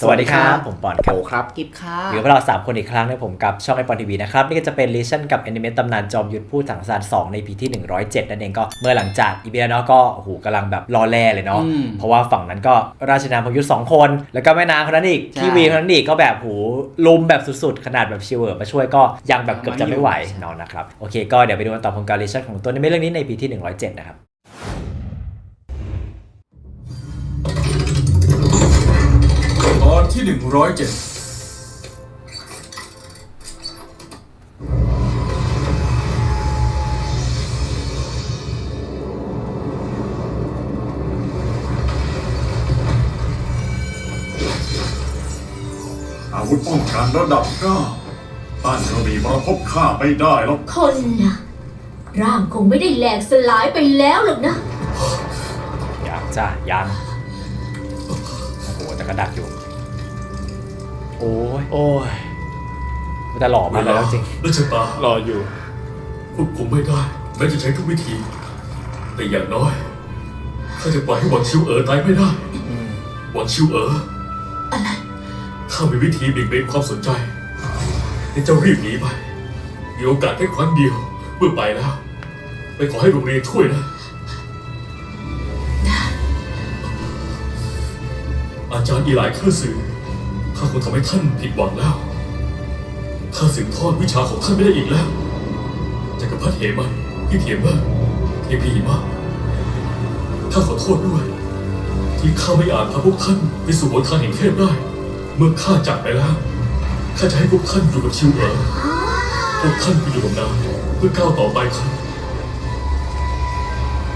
สวัสดีครับ ผมปอนคโอรับครับกิฟค่ะอยู่กับพวกเรา 3 คนอีกครั้งนะผมกับช่องไอปอนทีวีนะครับ นี่ก็จะเป็นลิชั่นกับแอนิเมตตำนานจอมยุทธพูดถังซาน2ในพีที่ 107 นั่นเองก็เมื่อหลังจากอีพีแล้วเนาะก็โอ้โหกำลังแบบรอแล่เลยเนาะอืมเพราะว่าฝั่งนั้นก็ราชนามพยุทธสองคน แล้วก็แม่นางคนนั้นอีกใช่พี่วีคนนั้นอีกก็แบบโหลุมแบบสุดๆ ขนาดแบบชิวเวอร์มาช่วยก็ยังแบบเกือบจะไม่ไหวเนาะนะครับโอเคก็เดี๋ยวไปดูกันต่อของการลิชั่นของตัวในเรื่องนี้ในพีที่ 107 นะครับ ที่หนึ่งร้อยเจ็ดอาวุธป้องกันระดับเก้าต้านกระบี่มรพบข้าไม่ได้หรอกคนน่ะ ร่างคงไม่ได้แหลกสลายไปแล้วหรอกนะ ยังจ้ะยัง โอ้โหแต่กระดักอยู่ โอ้ยโอ้ยแต่หล่อมากเลยแล้วจริงรัชตารออยู่ ควบคุมไม่ได้แม้จะใช้ทุกวิธี แต่อย่างน้อยข้าจะปล่อยให้หวังชิวเอ๋อตายไม่ได้หวังชิวเอ๋ออะไรข้ามีวิธีเบี่ยงเบนความสนใจให้เจ้ารีบหนีไปมีโอกาสแค่ครั้งเดียวเมื่อไปแล้ว ไปขอให้โรงเรียนช่วยนะ อาจารย์อีหลายข้าสื่อ ข้าคงทำให้ท่านผิดหวังแล้วข้าสืบทอดวิชาของท่านไม่ได้อีกแล้วจักรพรรดิเหมันพี่เทียมมาเทพีมากข้าขอโทษด้วย ที่ข้าไม่อาจพาพวกท่านไปสู่หนทางแห่งเทพได้ เมื่อข้าจากไปแล้วข้าจะให้พวกท่านอยู่กับชิวเอ๋อพวกท่านไปอยู่กับนางเพื่อก้าวต่อไปครับ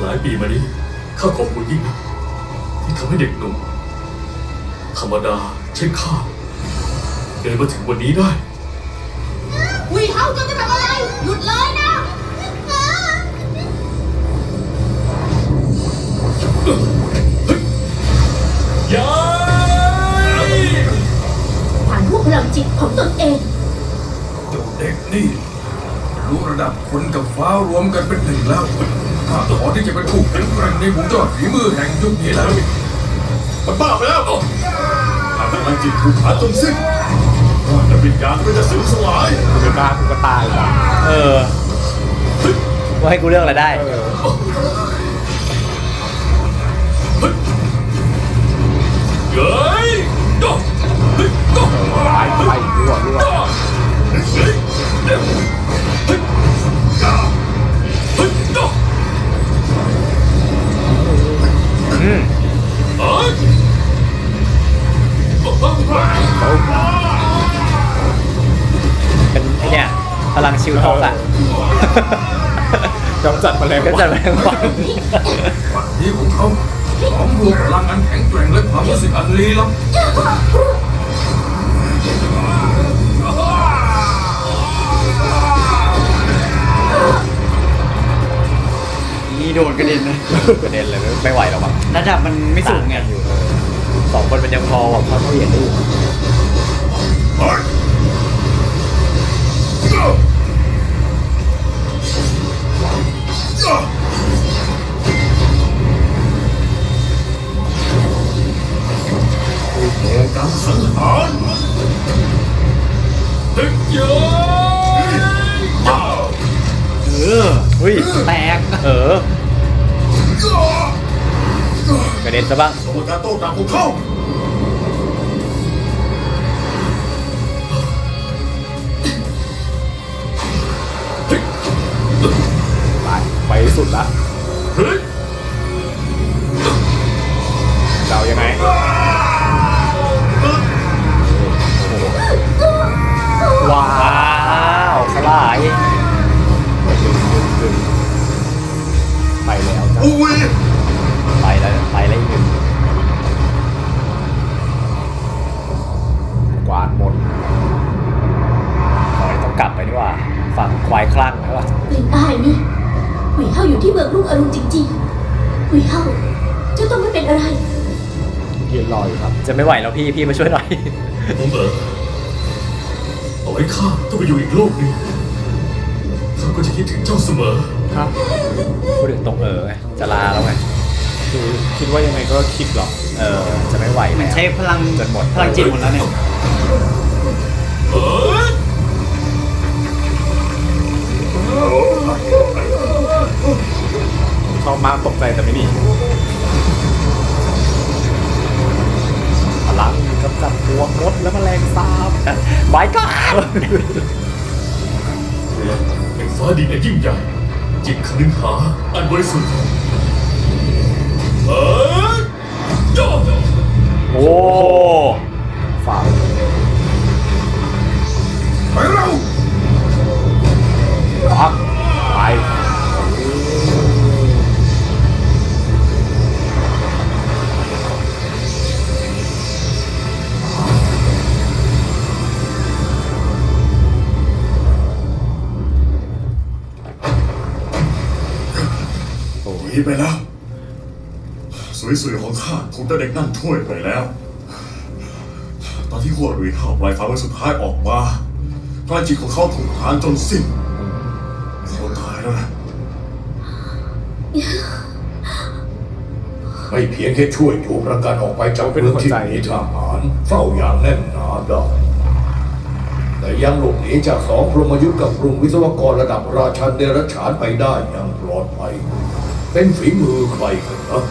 หลายปีมานี้ข้าขอบคุณยิ่งนะที่ทำให้เด็กหนุ่มธรรมดา เช่นข้าเดินมาถึงวันนี้ได้วิเฮาจะทำอะไร หยุดเลยนะ ย้ายผ่านพวกพลังจิตของตนเอง เจ้าเด็กนี่ รู้ระดับคนกับฟ้ารวมกันเป็นหนึ่งแล้วข้าขอที่จะเป็นผู้แข็งแกร่งในหมู่ยอดฝีมือแห่งยุคนี้แล้ว มันบ้าไปแล้วถ้า พลังจิตถูกขาจนสิ้นว่าจะวิญญาณก็จะสูญสลายกูเป็นบ้ากูก็ตายว่ะเออว่าให้กูเรื่องอะไรได้ กำจัดแมลงก็วันจะแรงวัน วันนี้ของเขาพร้อมรวมพลังอันแข็งแกร่งและความรู้สึกอันลี้ลับนี่โดนกระเด็นนะกระเด็นเลยไม่ไม่ไหวแล้วมั้งระดับมันไม่สูงไงอยู่เออสองคนมันยังพอแบบเขาเขาเหยียดได้อยู่ เฮ้ยการสังหารเฮ้ยเย้เอออุ้ยแตก เออกระเด็นซะบ้างกรรมการโต้กลับพวกเขาไปไปสุดละเฮ้ยเดายังไง ว้าวสลายไปแล้วจ้ะอุ้ยไปแล้วไปแล้วอีกหนึ่งกวาดหมดอ๋อต้องกลับไปดีกว่าฝั่งควายคลั่งใช่ป่ะกลิ่นอายนี่หวีเฮาอยู่ที่เมืองรุ่งอรุณจริงๆหวีเฮาเจ้าต้องไม่เป็นอะไรยืนรออยู่ครับ จะไม่ไหวแล้วพี่พี่มาช่วยหน่อยผมเออเอาไว้ข้าต้องไปอยู่อีกโลกหนึ่งข้าก็จะคิดถึงเจ้าเสมอ ครับพูดถึงตรงเออไงจะลาแล้วไงรคือคิดว่ายังไงก็คิดหรอกเออจะไม่ไหวมันแล้วใช้พลังจนหมด พลังจิตหมดแล้วเนี่ยเอ้ยชอบมากตกใจแต่ไม่หนีพลัง กำจัดพวงมดและแมลงสาบ บายก็แห่งฟ้าดินอันยิ่งใหญ่ จิตคนึงหาอันบริสุทธิ์เอ้ยย่อ ของข้าเด็กนั่นช่วยไปแล้ว ตอนที่หัวรุยเข้าปลายฟ้าวันสุดท้ายออกมาพลังจิตของเขาถูกหานจนสิ้นเขาตายแล้วนะไม่เพียงแค่ช่วยจูงประกันออกไปจากเมืองที่มีทหารเฝ้าอย่างแน่นหนาได้แต่ยังหลบหนีจากสองพรหมยุทธ์กับกลุ่มวิศวกรระดับราชันเดรัจฉานไปได้อย่างปลอดภัย เป็นฝีมือใครกันนะ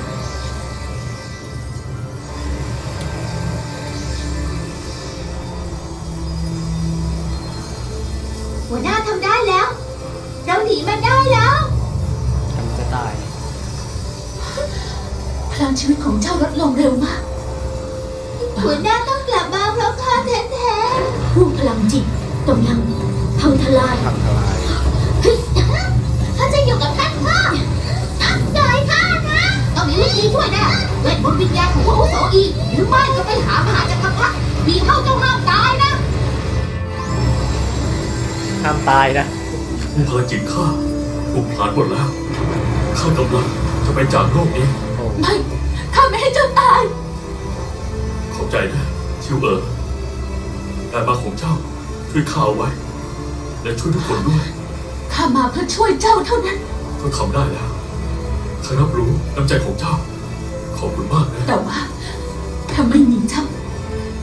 ชีวิตของเจ้าลดลงเร็วมาก หัวหน้าต้องกลับมาเพราะข้าแท้ๆผู้พลังจิตกำลังพังทลายทำทลายข้าจะอยู่กับท่านข้าอักใจข้านะต้องมีวิธีช่วยแน่เวทมนต์วิญญาณของพวกอาวุโสอีกหรือไม่ก็ไปหามหาจักรพรรดิมีเข้าเจ้าห้ามตายนะห้ามตายนะผู้พาจิตข้าถูกผลาญหมดแล้วข้ากำลังจะไปจากโลกนี้ ไม่ ข้าไม่ให้เจ้าตาย ขอบใจนะชิวเอ๋อการมาของเจ้าช่วยข้าเอาไว้ และช่วยทุกคนด้วย ข้ามาเพื่อช่วยเจ้าเท่านั้น ก็ทำได้แล้วข้ารับรู้น้ำใจของเจ้า ขอบคุณมากนะแต่ว่าถ้าไม่มีเจ้า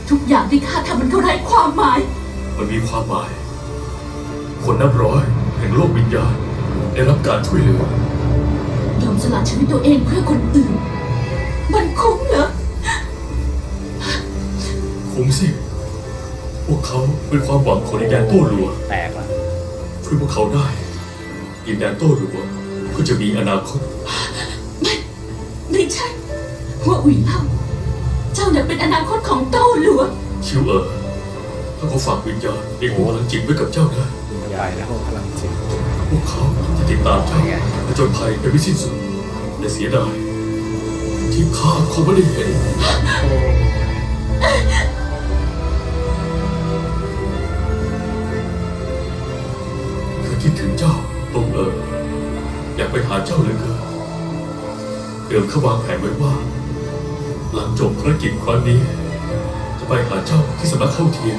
ทุกอย่างที่ข้าทำมันก็ไร้ความหมาย มันมีความหมาย คนนับร้อยแห่งโลกวิญญาณได้รับการช่วยเหลือยอมสละชีวิตตัวเองเพื่อคนอื่น มันคุ้มเหรอ คุ้มสิ พวกเขาเป็นความหวังของดินแดนโต้หลัวแตกละช่วยพวกเขาได้ ดินแดนโต้หลัวก็จะมีอนาคต ไม่ใช่หัวอุ๋ยเล่าเจ้าเนี่ยเป็นอนาคตของโต้หลวงชิวเอ๋อถ้าเขาฝากวิญญาณในหัวพลังจิตไว้กับเจ้านะใหญ่แล้วพลังจิตพวกเขาจะติดตามเจ้าผจนภัยไปไม่สิ้นสุดและเสียดาย ที่ข้าคงไม่ได้เห็นข้าคิดถึงเจ้าตรงเอออยากไปหาเจ้าเหลยเกินเดิมข้าวางแผนไว้ว่า หลังจบภารกิจครั้งนี้ จะไปหาเจ้าที่สำนักเข้าเทียน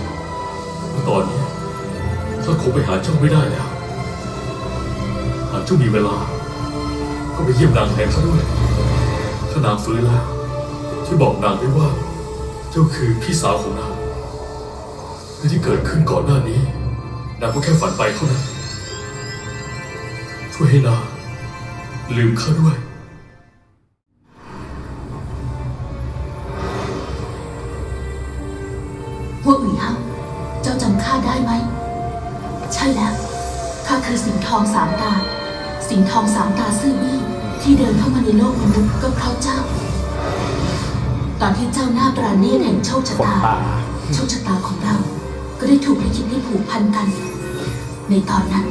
เมื่ตอนนี้ข้าคงไปหาเจ้าไม่ได้แล้ว หากเจ้ามีเวลา ก็ไปเยี่ยมนางแทนเขาด้วย ถ้านางฟื้นแล้วช่วยบอกนางด้วยว่า เจ้าคือพี่สาวของนางและที่เกิดขึ้นก่อนหน้านี้นางก็แค่ฝันไปเท่านั้นช่วยให้นางลืมข้าด้วยหัวอุ๋ยเล่าเจ้าจำข้าได้ไหม ใช่แล้ว ข้าคือสิงทองสามตา สิงทองสามตาซื่อบี้ ที่เดินเข้ามาในโลกมนุษย์ก็เพราะเจ้า ตอนที่เจ้าหน้าปราณีตแห่งโชคชะขนตาตา โชคชะตาของเรา ก็ได้ถูกลิขิตให้ผูกพันกัน ในตอนนั้น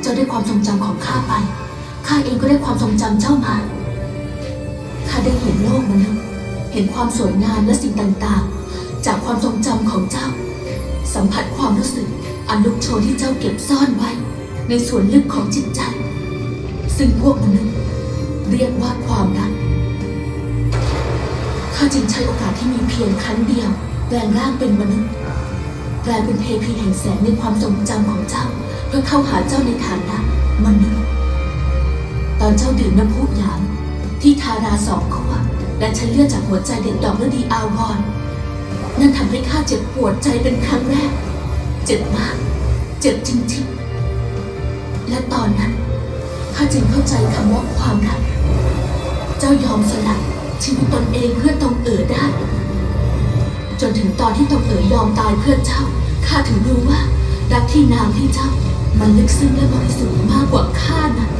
เจ้าได้ความทรงจำของข้าไป ข้าเองก็ได้ความทรงจำเจ้ามา ข้าได้เห็นโลกมนุษย์ เห็นความสวยงามและสิ่งต่างๆ จากความทรงจำของเจ้า สัมผัสความรู้สึกอันลุกโชนที่เจ้าเก็บซ่อนไว้ ในส่วนลึกของจิตใจ ซึ่งพวกมนุษย์ เรียกว่าความรักข้าจึงใช้โอกาสที่มีเพียงครั้งเดียวแปลงร่างเป็นมนุษย์กลายเป็นเทพีแห่งแสงในความทรงจำของเจ้า เพื่อเข้าหาเจ้าในฐานะมนุษย์ตอนเจ้าดื่มน้ำพุหยางที่ทาราสองขวดและฉันเลือดจากหัวใจเด็กดอกฤดีอาวรนั่นทำให้ข้าเจ็บปวดใจเป็นครั้งแรก เจ็บมาก เจ็บจริงๆ และตอนนั้นข้าจึงเข้าใจคำว่าความรัก เจ้ายอมสละชีวิตตนเองเพื่อตรงเอ๋อได้ จนถึงตอนที่ตรงเอ๋อยอมตายเพื่อเจ้า ข้าถึงรู้ว่ารักที่นางให้เจ้า มันลึกซึ้งและบริสุทธิ์มากกว่าข้านะ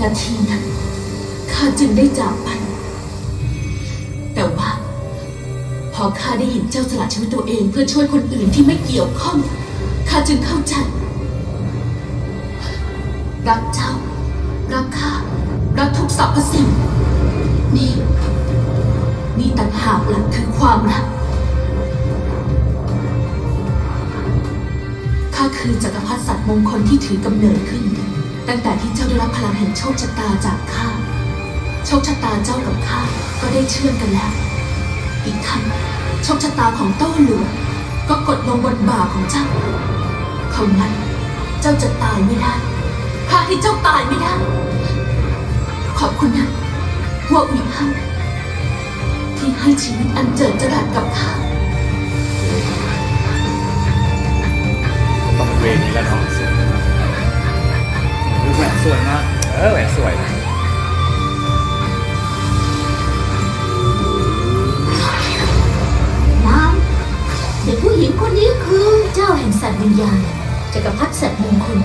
นาทีนั้นข้าจึงได้จากไป แต่ว่า พอข้าได้เห็นเจ้าสละชีวิตตัวเองเพื่อช่วยคนอื่นที่ไม่เกี่ยวข้อง ข้าจึงเข้าใจรักเจ้ารักข้า รักทุกสรรพสิ่ง นี่ นี่ต่างหากหลักคือความรักข้าคือจักรพรรดิสัตว์มงคลที่ถือกำเนิดขึ้น ตั้งแต่ที่เจ้าได้รับพลังแห่งโชคชะตาจากข้าโชคชะตาเจ้ากับข้าก็ได้เชื่อมกันแล้ว อีกทั้งโชคชะตาของโต้หลวงก็กดลงบนบ่าของเจ้าเขางั้น เจ้าจะตายไม่ได้ข้าให้เจ้าตายไม่ได้ ขอบคุณนะพวกวิพังที่ให้ชีวิตอันเจิดจรัสกับข้าต้องเป็นเวนี้แล้วเนาะดูแหวนสวยมากเออแหวนสวยนะน้ำเด็กผู้หญิงคนนี้คือเจ้าแห่งสัตว์วิญญาณจักรพรรดิสัตว์มงคล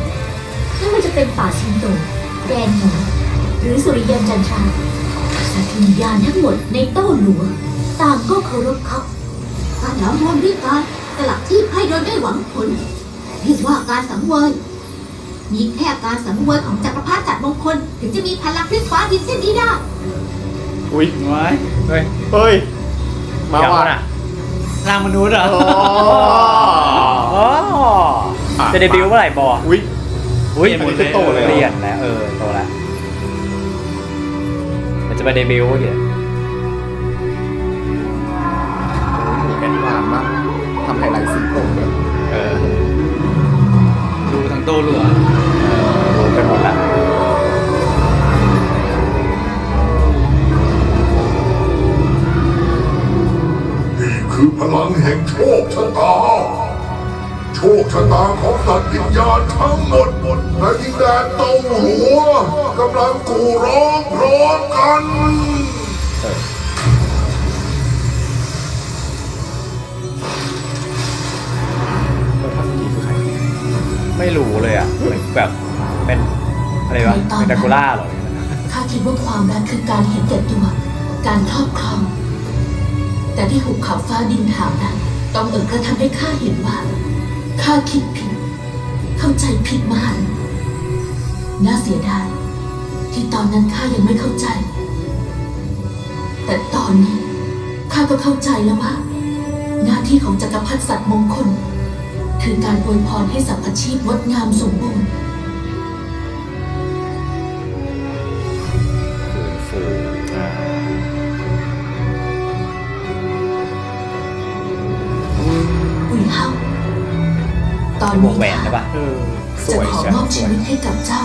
ไม่ว่าจะเป็นป่าสิงโตแดนหมู หรือสุริยันจันทราสัตว์วิญญาณทั้งหมดในโต้หลวงต่างก็เคารพเขาการเหลารวมด้วยการสลักที่ให้โดยไม่หวังผลเรียกว่าการสังเวยมีแค่การสังเวยของจักรพรรดิสัตว์มงคล ถึงจะมีพลังพลิกฟ้าดินเส้นนี้ได้อุ้ยไว้เฮ้ยเฮ้ย มาเดี๋ยวว่ะน่ะร่างมนุษย์เหรออ๋ออ๋ออะจะเดบิวต์เมื่อไหร่บออุ้ยอุ้ยอันนี้คือโตเลยเหรอเปลี่ยนแล้วเออโตแล้ว มันจะมาเดบิวต์เดี๋ยวแกนี่หวานมากทำไฮไลท์สีผมเลยเออดูทั้งโตหลัวรู้ไปหมดละนี่คือพลังแห่งโชคชะตาโช คชะตาของสัตว์วิญญาณทั้งหมดในดินแดนเต้าหลัวกำลังกูร้องพร้อมกันแล้วท่านนี้คือใครไม่รู้เลยอะเหมือนแบบเป็นอะไรวะในตอนนั้นเป็นดรากูล่าเหรอข้าคิดว่าความรักคือการเห็นแก่ตัว การครอบครอง แต่ที่หุบเขาฟ้าดินถามนั้นต้องเอิญกระทำให้ข้าเห็นว่า ข้าคิดผิด เข้าใจผิดมหัน่าเสียดายที่ตอนนั้นข้ายังไม่เข้าใจ แต่ตอนนี้ข้าก็เข้าใจแล้วว่า หน้าที่ของจักรพรรดิสัตว์มงคล คือการอวยพรให้สรรพชีพงดงามสมบูรณ์ ตอนวนี้งแหวนใช่ข้าปะเออสจะวยขอใช่มอบสชีวยวิตให้กับเจ้า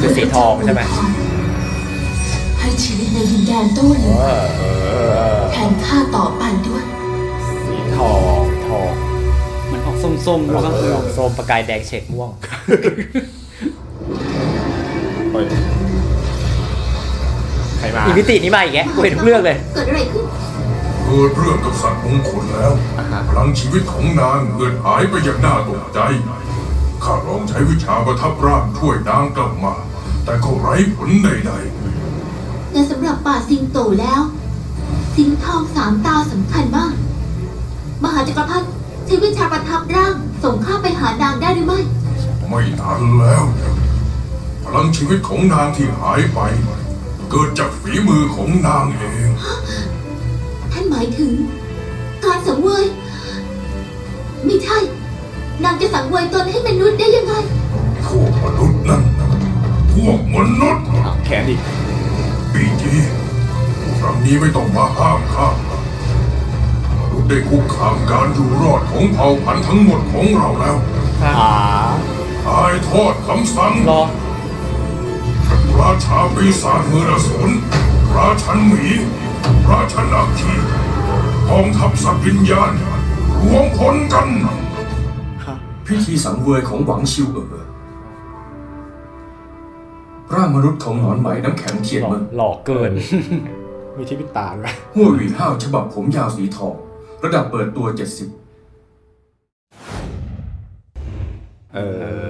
คือสีทองใช่ไหมให้ชีวิตในดินแดนโต้เหลืเอออเออเออแทนข้าต่อไปด้วย สีทองทองมันออกส้มๆแล้วก็เออออกส้มประกายแดงเฉดม่วง เฮ้ยใครมาอีกมิตินี้มาอีกแกกูเห็นทุกเรื่องเลย เกิดอะไรขึ้น เกิดเรื่องกับสัตว์มงคลแล้ว อ่าฮะ พลังชีวิตของนางเกิดหายไปอย่างน่าตกใจ ข้าลองใช้วิชาประทับร่างช่วยนางกลับมา แต่ก็ไร้ผลใดๆแต่สำหรับป่าสิงโตแล้ว สิงห์ทองสามตาสำคัญมาก มหาจักรพรรดิใช้วิชาประทับร่าง ส่งข้าไปหานางได้หรือไม่ไม่ทันแล้ว พลังชีวิตของนางที่หายไป เกิดจากฝีมือของนางเอง ท่านหมายถึง การสังเวย ไม่ใช่ นางจะสังเวยตนให้มนุษย์ได้ยังไง พวกมนุษย์นั่นพวกมนุษย์อะแขนอีกปีจีครั้งนี้ไม่ต้องมาห้ามข้ามนุษย์ได้คุกคามการอยู่รอดของเผ่าพันธุ์ทั้งหมดของเราแล้วอ่าทายทอดคำสั่งรอราชาปีศาจมือระสนราชันหมีราชันอาคีก องทัพสัตว์วิญญาณ รวมพลกัน พิธีสังเวยของหวังชิวเอ๋อร่างมนุษย์ของหนอนไหมน้ำแข็งเทียนหล่อเมืองหล่อเกิน มีที่พิตาด้วยหัวหวีห้าวฉบับผมยาวสีทอง ระดับเปิดตัว70เอเออออะโอ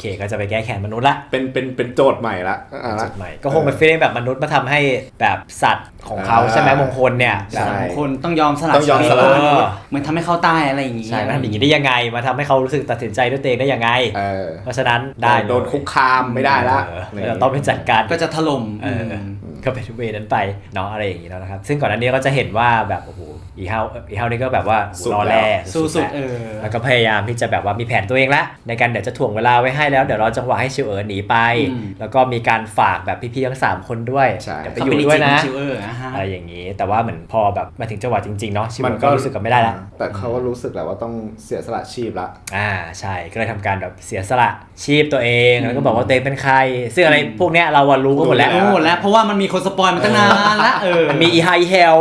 เคก็จะไปแก้แค้นมนุษย์ละเป็นเป็นเป็นโจทย์ใหม่ละอะจุละดใหม่ก็คงเป็นฟีลลิ่งแบบมนุษย์มาทำให้แบบสัตว์ของเขาอ่าใช่ไหมมงคลเนี่ยใช่แบบบางคนต้องยอมสละต้องยอมชีวิสละเพื่อเหมือนทำให้เขาตายอะไรอย่างงี้ใช่มาทำอย่างนี้ได้ยังไง มาทำให้เขารู้สึกตัดสินใจด้วยตัวเองได้ยังไงเออเพราะฉะนั้นได้โดนคุกคามไม่ได้ละเออเราต้องไปจัดการก็จะถล่มเอออม ก็เป็นเวนั้นไปเนาะอะไรอย่างนี้แล้วนะครับ ซึ่งก่อนหน้านี้ก็จะเห็นว่าแบบโอ้โหอีเฮาอีเฮานี่ก็แบบว่าสุดรอแล้วแร่สู้สุดๆเออแล้วก็พยายามที่จะแบบว่ามีแผนตัวเองละ ในการเดี๋ยวจะถ่วงเวลาไว้ให้แล้วเดี๋ยวรอจังหวะให้ชิวเอ๋อหนีไปอืมแล้วก็มีการฝากแบบพี่ๆทั้งสามคนด้วยใช่เดี๋ยวไปเขาอเป็นยู่ด้วยนะจิวเออร์นะฮะอะไรอย่างนี้ แต่ว่าเหมือนพอแบบมาถึงจังหวะจริงๆเนาะชิวมัเอ๋นอก็ก็รู้สึกกับไม่ได้ละแต่เขาก็รู้สึกแหละว่าต้องเสียสละชีพละอ่าใช่ก็เลยทำการแบบเสียสละชีพตัวเองแล้วก็บอกว่าตัวเองเป็นใครซึ่งอะไรพวกเนี้ยเราอะรู้กันหมดแล้วรู้รู้หมดแล้วเพราะว่ามันมีคนสปอยมาตั้งนานละเออมันมีอีไฮเฮล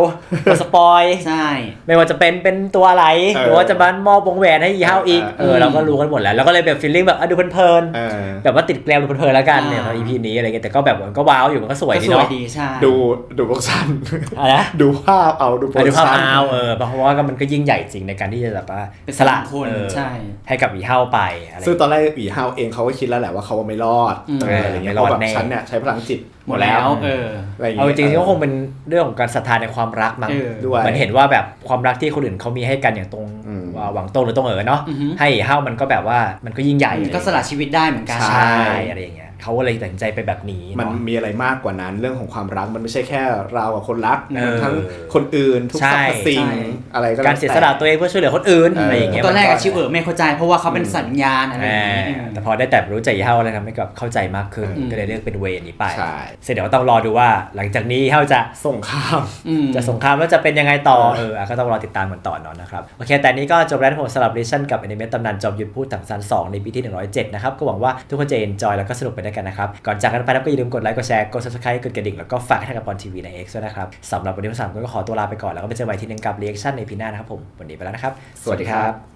มาสปอยใช่ ไม่ว่าจะเป็นเป็นตัวอะไร เออหรือว่าจะมามอบวงแหวนให้อีเฮาอีก เออเออเราก็รู้กันหมดแล้วเราก็เลยแบบฟีลลิ่งแบบอะดูเพลินเออ ๆแบบว่าติดแกลมดูเพลินๆแล้วกันเนี่ยอ่าใน EP นี้อะไรเงี้ยแต่ก็แบบมันก็ว้าวอยู่มันก็สวยก็ดีสวยเนาะดีใช่ ดูดูโปรดักชั่นอะไรนะ ดูภาพเอาดูโปรอะดัดูกภาพชั่น เอาเออเพราะว่าก็มันก็ยิ่งใหญ่จริงในการที่จะแบบว่าเป็นสละสามคนเออใช่ ให้กับอีเฮาไปอะไร ซึ่งตอนแรกหวีฮาวเองเขาก็คิดแล้วแหละว่าเขาไม่รอดอืม เอออะไรเงี้ยไม่รอดเพราะแบบแน่ ฉันเนี่ยใช้พลังจิตหมดแล้ว เออ อะไรอย่างเอาเงี้จยริงๆก็คงเป็นเรื่องของการศรัทธาในความรักมั้งเออด้วยมันเห็นว่าแบบความรักที่คนอื่นเขามีให้กันอย่างตรงอืมว่าหวังตรงหรือตรงเอ๋อเนาะอือฮึ ให้เฮามันก็แบบว่ามันก็ยิ่งใหญ่ก็สละชีวิตได้เหมือนกัน ใช่อะไรอย่างเงี้ย เขาก็เลยตัดสินใจไปแบบนี้มันเนาะมีอะไรมากกว่านั้นเรื่องของความรักมันไม่ใช่แค่เรากับคนรักเออมันทั้งคนอื่นทุกใช่สรรพสิ่งใช่อะไรก็แล้วการเสียสละตัวเองเพื่อช่วยเหลือคนอื่นเออออะไรอย่างเงี้ยตอนแรกมัอะชิวเออร์ไม่เข้าใจเพราะว่าเขาเป็นสัญญาณอะไรอย่างอ่างี้แต่พอได้แต่รู้ใจเฮาอะไรทำให้กับเข้าใจมากขึ้นอืมก็เลยเลือกเป็นเวรนี้ไปใช่เสร็จเดี๋ยวต้องรอดูว่า หลังจากนี้เฮาจะส่งข้ามอืมจะสงครามแล้วจะเป็นยังไงต่อเอออะก็ต้องรอติดตามกันต่อเนาะนะครับโอเค แต่นี้ก็จบแล้วนะผมสำหรับ Listen กับอนิเมะตำนานจอมยุทธพูดถังซัน2ในปีที่ 107 นะครับก็หวังว่าทุกคนจะ enjoy แล้วก็สนุกไปด้วกันนะครับ ก่อนจากกันไปนะครับก็อย่าลืมกดไลค์ กดแชร์ กด subscribe กดกระดิ่ง แล้วก็ฝากให้ทางกับบอลทีวีใน X ด้วยนะครับสำหรับวันนี้ผมสามคนก็ขอตัวลาไปก่อนแล้วก็ไปเจอกันใหม่ทีนึงกับ reaction ในพีหน้านะครับผมวันนี้ไปแล้วนะครับ สวัสดีครับ